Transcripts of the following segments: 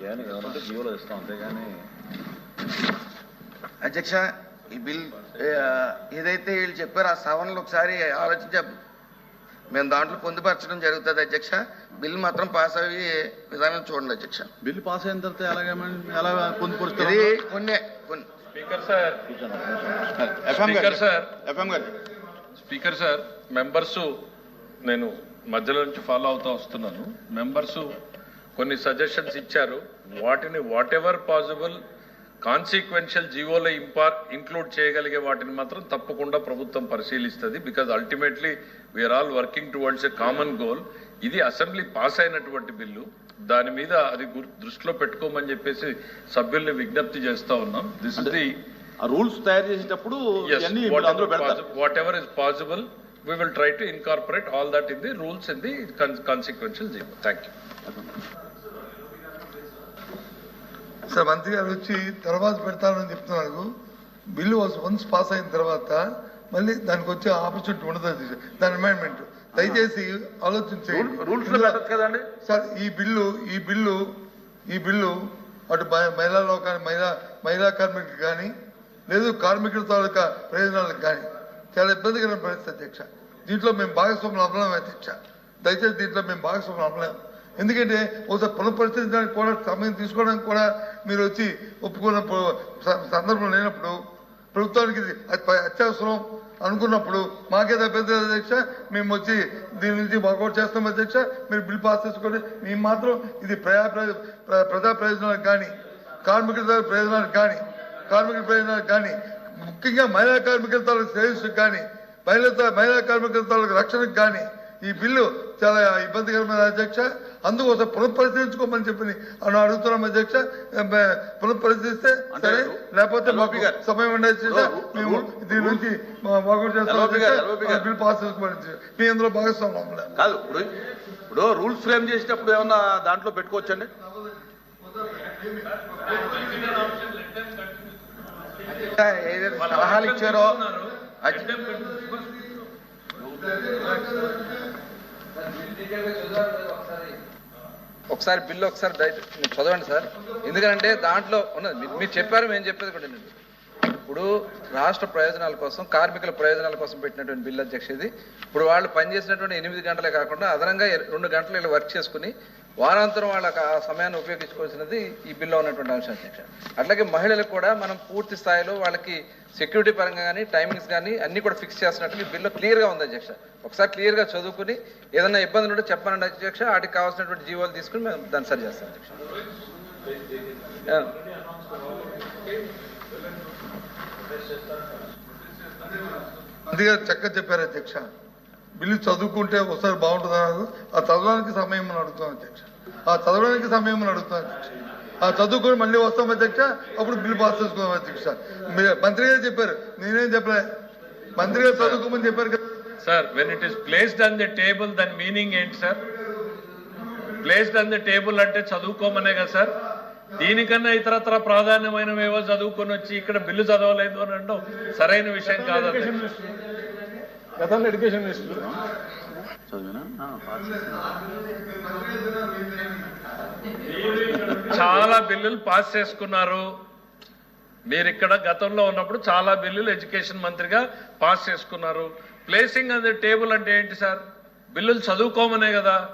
జీవోలో ఇస్తాం అంతేగాని అధ్యక్ష ఈ బిల్ ఏదైతే వీళ్ళు చెప్పారో ఆ సవరణలు ఒకసారి ఆలోచించ మేము దాంట్లో పొందుపరచడం జరుగుతుంది అధ్యక్ష. బిల్ మాత్రం పాస్ అయ్యే విధానం చూడండి అధ్యక్ష. బిల్లు పాస్ అయిన తర్వాత ఎలాగ ఎలా పొందుపరుస్తారు? ఇది కొన్ని కొన్ని. Speaker sir. FM speaker sir. FM గారు. స్పీకర్ సార్ మెంబర్స్ నేను మధ్యలో నుంచి ఫాలో అవుతూ వస్తున్నాను. మెంబర్స్ కొన్ని సజెషన్స్ ఇచ్చారు. వాటిని వాట్ ఎవర్ పాసిబుల్ కాన్సిక్వెన్షియల్ జీవోలో ఇంపార్ ఇంక్లూడ్ చేయగలిగే వాటిని మాత్రం తప్పకుండా ప్రభుత్వం పరిశీలిస్తుంది because ultimately we're all working towards a common goal ఇది అసెంబ్లీ పాస్ అయినటువంటి బిల్లు. దాని మీద అది దృష్టిలో పెట్టుకోమని చెప్పేసి సభ్యుల్ని విజ్ఞప్తి చేస్తా ఉన్నాం. దిస్ ఇస్ ది రూల్స్ తయారు చేసేటప్పుడు పెడతారు. whatever is possible, we will try to incorporate all that in the rules in the con- consequential zero. Thank you. Sir మంత్రి గారు వచ్చి తర్వాత పెడతానని చెప్తున్నారు. బిల్లు వన్స్ పాస్ అయిన తర్వాత మళ్ళీ దానికి వచ్చే ఆపర్చునిటీ ఉండదు. దాని అమెండ్మెంట్ దయచేసి ఆలోచించండి సార్ ఈ బిల్లు ఈ బిల్లు ఈ బిల్లు అటు మహి- మహిళా లోకాన్ని మహిళా మహిళా కార్మికులకు కానీ లేదు కార్మికుల తాలూకా ప్రయోజనాలకు కానీ చాలా ఇబ్బందికరమైన పరిస్థితి అధ్యక్ష. దీంట్లో మేము భాగస్వాములు అవ్వలేము అధ్యక్ష. దయచేసి దీంట్లో మేము భాగస్వాములు అవ్వలేము ఎందుకంటే ఒకసారి పునఃపరిశీలించడానికి కూడా సమయం తీసుకోవడానికి కూడా మీరు వచ్చి ఒప్పుకున్న సందర్భం లేనప్పుడు ప్రభుత్వానికి ఇది అత్యవసరం అనుకున్నప్పుడు మాకేదో అభ్యంతరం అధ్యక్ష మేము వచ్చి దీని నుంచి వర్కౌట్ చేస్తాం అధ్యక్ష మీరు బిల్ పాస్ చేసుకోండి. మేము మాత్రం ఇది ప్రజా ప్ర- ప్రజా ప్రయోజనాలకు కానీ కార్మికుల ప్రయోజనాలకు కానీ కార్మికుల ప్రయోజనాలకు కానీ ముఖ్యంగా మహిళా కార్మికుల తాలూకు శ్రేయస్సుకు కానీ మహిళా మహిళా కార్మికుల తాలూకు రక్షణకు కానీ ఈ బిల్లు చాలా ఇబ్బందికరమైన అధ్యక్ష. అందుకోసం పునఃపరిశీలించుకోమని చెప్పి అని అడుగుతున్నాం అధ్యక్ష. పునఃపరిశీలిస్తే సరే లేకపోతే మాకు గారు. సమయం ఉండేది రూ- మేము దీని నుంచి వర్కౌట్ చేస్తాం బిల్ పాస్ చేసుకోమని మీ అందులో భాగస్వామ్యం. కాదు ఇప్పుడు ఇప్పుడు రూల్స్ ఫ్రేమ్ చేసేటప్పుడు ఏమన్నా దాంట్లో పెట్టుకోవచ్చండి? ఏదైతే సలహాలు ఇచ్చారో? ఒకసారి బిల్లు ఒకసారి దయ- చదవండి సార్. ఎందుకంటే దాంట్లో ఉన్నది. మీరు చెప్పారు మేము చెప్పేది కూడా నేను ఇప్పుడు రాష్ట్ర ప్రయోజనాల కోసం కార్మికుల ప్రయోజనాల కోసం పెట్టినటువంటి బిల్లు అధ్యక్ష ఇది. ఇప్పుడు వాళ్ళు పనిచేసినటువంటి ఎనిమిది గంటలే కాకుండా అదనంగా రెండు గంటలు ఇలా వర్క్ చేసుకుని వారాంతరం వాళ్ళకి ఆ సమయాన్ని ఉపయోగించుకోవాల్సినది ఈ బిల్లో ఉన్నటువంటి అంశం అధ్యక్ష. అట్లాగే మహిళలకు కూడా మనం పూర్తి స్థాయిలో వాళ్ళకి సెక్యూరిటీ పరంగా కానీ టైమింగ్స్ కానీ అన్ని కూడా ఫిక్స్ చేస్తున్నట్టు ఈ బిల్లో క్లియర్గా ఉంది అధ్యక్ష. ఒకసారి క్లియర్గా చదువుకుని ఏదైనా ఇబ్బందులు ఉంటే చెప్పనండి అధ్యక్ష. వాటికి కావాల్సినటువంటి జీవోలు తీసుకుని మేము దాన్ని సరి చేస్తాం అధ్యక్ష. అందుకే చక్కగా చెప్పారు అధ్యక్ష. బిల్లు చదువుకుంటే ఒకసారి బాగుంటుందని ఆ చదవడానికి సమయం అని అడుగుతాం అధ్యక్ష. ఆ చదవడానికి సమయం అని అడుగుతాం అధ్యక్ష. ఆ చదువుకొని మళ్ళీ వస్తాం అధ్యక్ష అప్పుడు బిల్లు పాస్ చేసుకుందాం అధ్యక్ష. మీరు- మంత్రి గారు చెప్పారు నేనేం చెప్పలే. మంత్రి గారు చదువుకోమని చెప్పారు కదా. Sir when it is placed on the table దాని మీనింగ్ ఏంటి sir placed on the table అంటే చదువుకోమనే కదా సార్ దీనికన్నా ఇతరత్ర ప్రాధాన్యమైనవి ఏవో చదువుకొని వచ్చి ఇక్కడ బిల్లు చదవలేదు అని అనడం సరైన విషయం కాదు చదివినా? ఆ, పాస్ చాలా బిల్లులు పాస్ చేసుకున్నారు. మీరు ఇక్కడ గతంలో ఉన్నప్పుడు చాలా బిల్లులు ఎడ్యుకేషన్ మంత్రిగా పాస్ చేసుకున్నారు. ప్లేసింగ్ ఆన్ ద టేబుల్ అంటే ఏంటి సార్? బిల్లులు చదువుకోమనే కదా.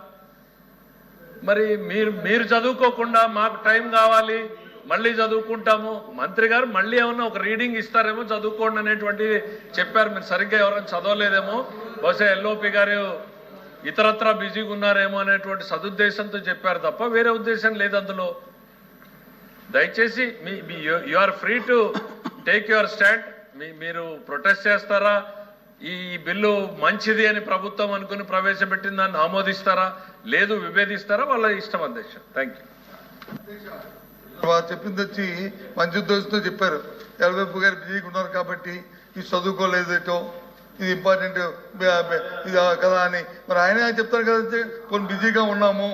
మరి మీరు మీరు చదువుకోకుండా మాకు టైం కావాలి. మళ్ళీ చదువుకుంటాము. మంత్రి గారు మళ్ళీ ఏమన్నా ఒక రీడింగ్ ఇస్తారేమో చదువుకోండి అనేటువంటిది చెప్పారు. మీరు సరిగ్గా ఎవరైనా చదవలేదేమో. బహుశా ఎల్ఓపి గారు ఇతరత్ర బిజీగా ఉన్నారేమో అనేటువంటి సదుద్దేశంతో చెప్పారు తప్ప వేరే ఉద్దేశం లేదు అందులో. దయచేసి మీ మీ you are free to take your stand మీ మీరు ప్రొటెస్ట్ చేస్తారా? ఈ బిల్లు మంచిది అని ప్రభుత్వం అనుకుని ప్రవేశపెట్టిన దాన్ని ఆమోదిస్తారా? లేదు విభేదిస్తారా? వాళ్ళ ఇష్టం అధ్యక్ష థ్యాంక్ యూ వాళ్ళు చెప్పింది వచ్చి మంచి ఉద్దేశంతో చెప్పారు. ఎల్వైపు గారు బిజీగా ఉన్నారు కాబట్టి ఇది చదువుకోలేదేటో ఇది ఇంపార్టెంట్ ఇది కదా అని. మరి ఆయన చెప్తారు కదా కొన్ని బిజీగా ఉన్నాము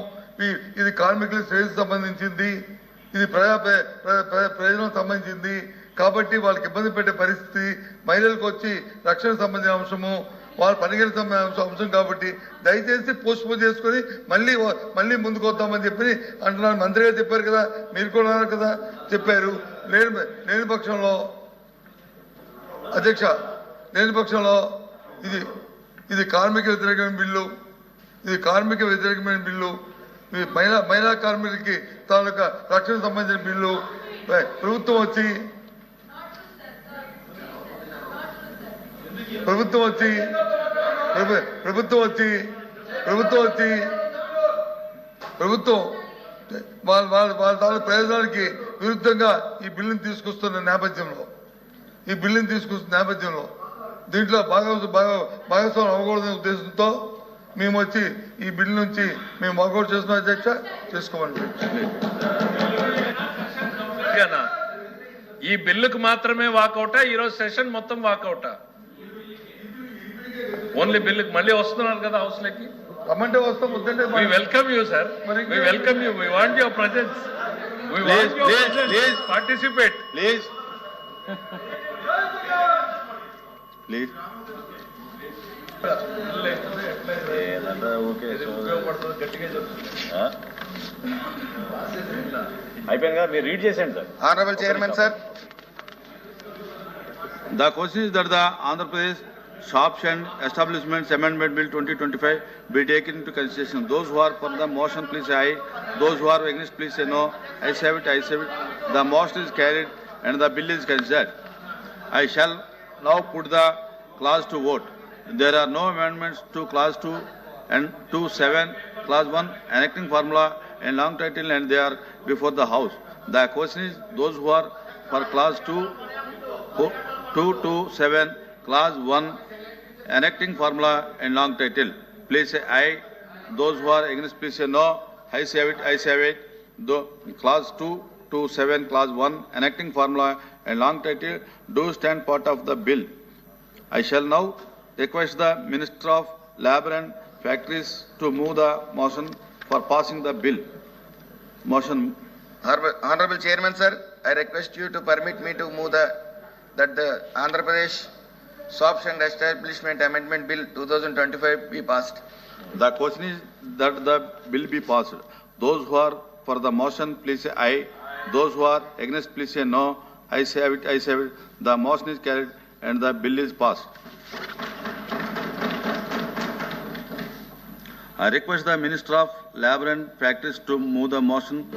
ఇది కార్మికుల శ్రేయస్సు సంబంధించింది ఇది ప్రజా ప్రయోజనం సంబంధించింది కాబట్టి వాళ్ళకి ఇబ్బంది పెట్టే పరిస్థితి మహిళలకు వచ్చి రక్షణ సంబంధించిన అంశము వాళ్ళు పనికిరిత అంశం కాబట్టి దయచేసి పోస్ట్ పోన్ చేసుకొని మళ్ళీ మళ్ళీ ముందుకు వద్దామని చెప్పి అంటున్నాను. మంత్రి గారు చెప్పారు కదా మీరు కూడా కదా చెప్పారు. లేని లేని పక్షంలో అధ్యక్ష లేని పక్షంలో ఇది ఇది కార్మిక వ్యతిరేకమైన బిల్లు. ఇది కార్మిక వ్యతిరేకమైన బిల్లు. మహిళా మహిళా కార్మికులకి తాలూకా రక్షణ సంబంధించిన బిల్లు. ప్రభుత్వం వచ్చి ప్రభుత్వం వచ్చి ప్రభుత్వం వచ్చి ప్రభుత్వం వచ్చి ప్రభుత్వం వాళ్ళ వాళ్ళ వాళ్ళ తాలూ ప్రయోజనాలకి విరుద్ధంగా ఈ బిల్లుని తీసుకొస్తున్న నేపథ్యంలో ఈ బిల్లుని తీసుకొస్తున్న నేపథ్యంలో దీంట్లో భాగ భాగ భాగస్వామ్యం అవ్వకూడదనే ఉద్దేశంతో మేము వచ్చి ఈ బిల్లు నుంచి మేము వాకౌట్ చేస్తున్నాం అధ్యక్ష చేసుకోమని ఓకేనా? ఈ బిల్లుకు మాత్రమే వాకౌటా ఈరోజు సెషన్ మొత్తం వాకౌటా ఓన్లీ బిల్లుకి మళ్ళీ వస్తున్నారు కదా హౌస్లోకి రమ్మంటే వస్తాం వద్దంటే we welcome you sir we welcome you we want your presence we want your please. Participate please please అయిపోయింది కదా మీరు రీడ్ చేసేయండి sir. Honourable chairman sir question is that the Andhra Pradesh Shops and Establishments Amendment Bill 2025 be taken into consideration. Those who are for the motion, please say aye. Those who are against, please say no. I say it, I say it. The motion is carried and the bill is considered. I shall now put the clause to vote. There are no amendments to clause 2 and 2, 7, clause 1, enacting formula and long title and they are before the house. The question is those who are for clause 2 Four- two to seven, clause one, enacting formula and long title. Please say aye. Those who are against, please say no. I say it, I say it. Though, clause two to seven, clause one, enacting formula and long title do stand part of the bill. I shall now request the Minister of Labor and Factories to move the motion for passing the bill. Motion Honorable Chairman, sir, I request you to permit me to move the, that the Andhra Pradesh Shops and Establishment Amendment Bill 2025 be passed. The question is that the bill be passed. Those who are for the motion, please say aye. Those who are against, please say no. I say it, I say it. The motion is carried and the bill is passed. I request the Minister of Labor and Factories to move the motion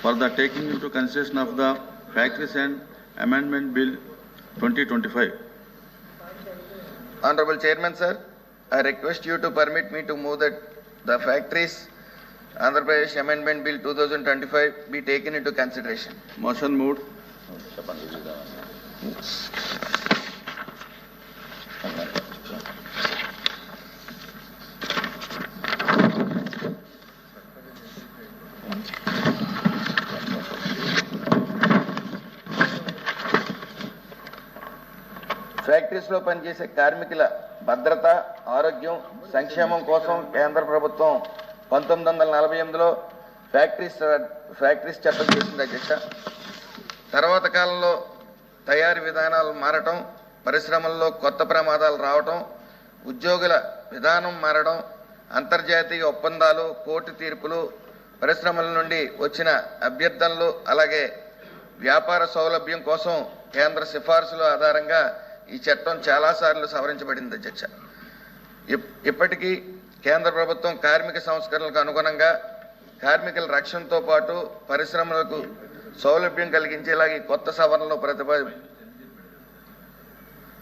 for the taking into consideration of the Factories and Amendment Bill 2025. Honorable Chairman, sir, I request you to permit me to move that the factories Andhra Pradesh Amendment Bill 2025 be taken into consideration. Motion moved. లో పనిచేసే కార్మికుల భద్రత ఆరోగ్యం సంక్షేమం కోసం కేంద్ర ప్రభుత్వం పంతొమ్మిది వందల నలభై ఎనిమిదిలో ఫ్యాక్టరీస్ ఫ్యాక్టరీస్ చట్టం చేసింది అధ్యక్ష. తర్వాత కాలంలో తయారీ విధానాలు మారటం పరిశ్రమల్లో కొత్త ప్రమాదాలు రావటం ఉద్యోగుల విధానం మారడం అంతర్జాతీయ ఒప్పందాలు కోర్టు తీర్పులు పరిశ్రమల నుండి వచ్చిన అభ్యర్థనలు అలాగే వ్యాపార సౌలభ్యం కోసం కేంద్ర సిఫార్సుల ఆధారంగా ఈ చట్టం చాలాసార్లు సవరించబడింది అధ్యక్ష. ఇప్- ఇప్పటికీ కేంద్ర ప్రభుత్వం కార్మిక సంస్కరణలకు అనుగుణంగా కార్మికుల రక్షణతో పాటు పరిశ్రమలకు సౌలభ్యం కలిగించేలాగా ఈ కొత్త సవరణలు ప్రతిపా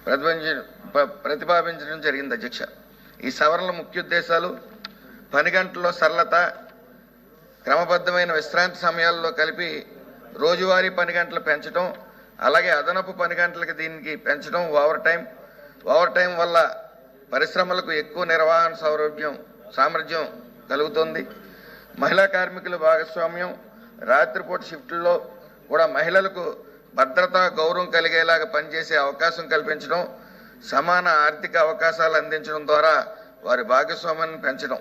ప్రతిపాదించ ప్రతిపాదించడం జరిగింది అధ్యక్ష. ఈ సవరణల ముఖ్య ఉద్దేశాలు పని గంటల్లో సరళత క్రమబద్ధమైన విశ్రాంతి సమయాల్లో కలిపి రోజువారీ పని గంటలు పెంచడం అలాగే అదనపు పని గంటలకి దీనికి పెంచడం ఓవర్ టైం ఓవర్ టైం వల్ల పరిశ్రమలకు ఎక్కువ నిర్వహణ సౌలభ్యం సామర్థ్యం కలుగుతుంది. మహిళా కార్మికుల భాగస్వామ్యం రాత్రిపూట షిఫ్టుల్లో కూడా మహిళలకు భద్రత గౌరవం కలిగేలాగా పనిచేసే అవకాశం కల్పించడం సమాన ఆర్థిక అవకాశాలు అందించడం ద్వారా వారి భాగస్వామ్యాన్ని పెంచడం.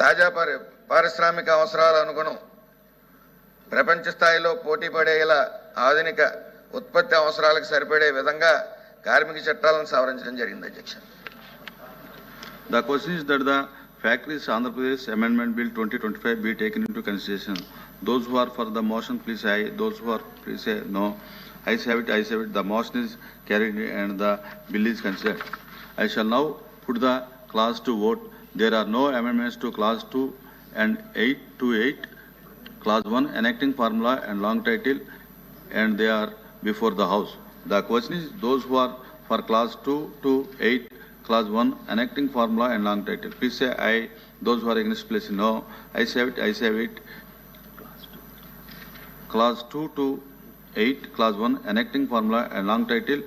తాజా పరి పారిశ్రామిక అవసరాల అనుగుణం. ప్రపంచ స్థాయిలో పోటీ పడేలా ఆధునిక ఉత్పత్తి అవసరాలకు సరిపడే విధంగా కార్మిక చట్టాలను సవరించడం జరిగింది అధ్యక్ష. The question is that the factories Andhra Pradesh amendment bill twenty twenty five be taken into consideration those who for the motion please aye those who are please aye no ayes have it ayes have it the motion is carried and the bill is considered I shall now put the clause to vote there are no amendments to clause two and eight to eight clause one enacting formula and long title and they are before the house. The question is those who are for clause 2 to 8, clause 1 enacting formula and long title. Please say aye. Those who are against, please no. I have it, I have it. Clause 2 to 8, clause 1 enacting formula and long title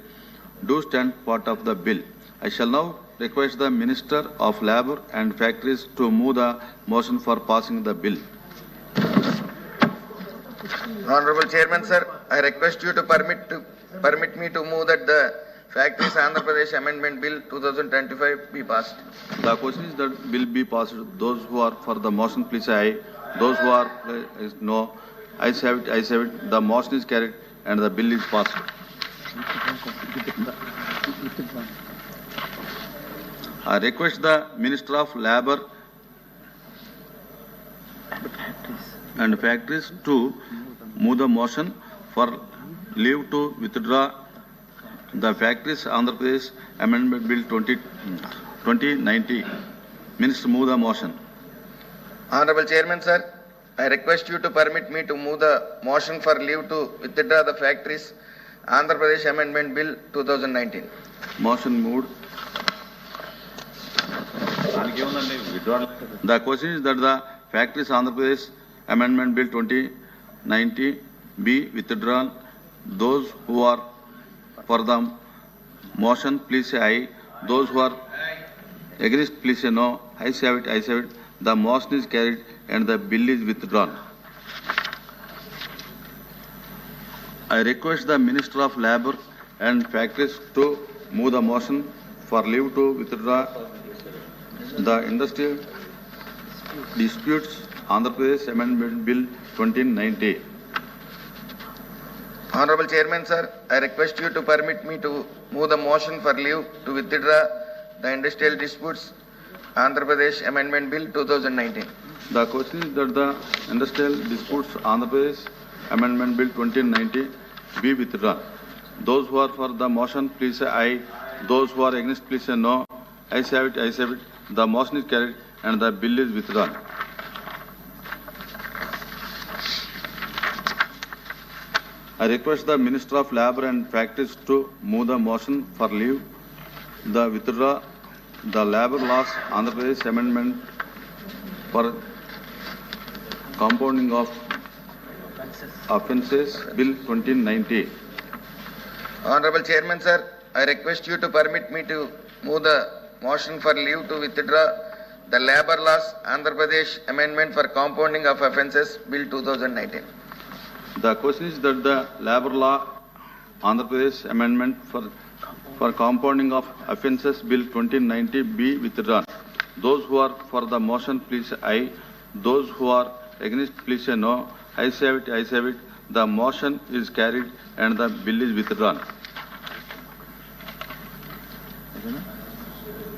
do stand part of the bill. I shall now request the Minister of Labour and Factories to move the motion for passing the bill. Honorable Chairman, sir, I request you to permit to, permit me to move that the Factories Andhra Pradesh Amendment Bill 2025 be passed. The question is that bill be passed. Those who are for the motion, please say aye. Those who are uh, is no. I have it, I have it. The motion is carried and the bill is passed. I request the Minister of Labour and factories to move the motion for leave to withdraw the factories Andhra Pradesh Amendment Bill 20, 2090. Minister, move the motion. Honorable Chairman, sir, I request you to permit me to move the motion for leave to withdraw the factories Andhra Pradesh Amendment Bill 2019. Motion moved. The question is that the factories Andhra Pradesh Amendment Bill 2090 be withdrawn. Those who are for the motion, please say aye. Those who are against, please say no. I have it, I have it. The motion is carried and the bill is withdrawn. I request the Minister of Labour and Factories to move the motion for leave to withdraw the Industrial Disputes Andhra Pradesh Amendment Bill 2090. Honorable Chairman, sir, I request you to permit me to move the motion for leave to withdraw the Industrial Disputes Andhra Pradesh Amendment Bill 2019. The question is that the Industrial Disputes Andhra Pradesh Amendment Bill 2090 be withdrawn. Those who are for the motion, please say aye. Those who are against, please say no. I have it, I have it. The motion is carried and the bill is withdrawn. I request the Minister of Labour and Factories to move the motion for leave, the withdraw, the Labour Laws Andhra Pradesh Amendment for compounding of offences Bill 2090. Honorable Chairman, sir, I request you to permit me to move the motion for leave to withdraw the Labour Laws Andhra Pradesh Amendment for Compounding of Offences Bill 2019. The question is that the Labour Law Andhra Pradesh Amendment for, for compounding of offences Bill 2090 be withdrawn. Those who are for the motion, please say aye. Those who are against, please say no. I have it, I have it. The motion is carried and the bill is withdrawn.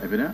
అయిపోయినా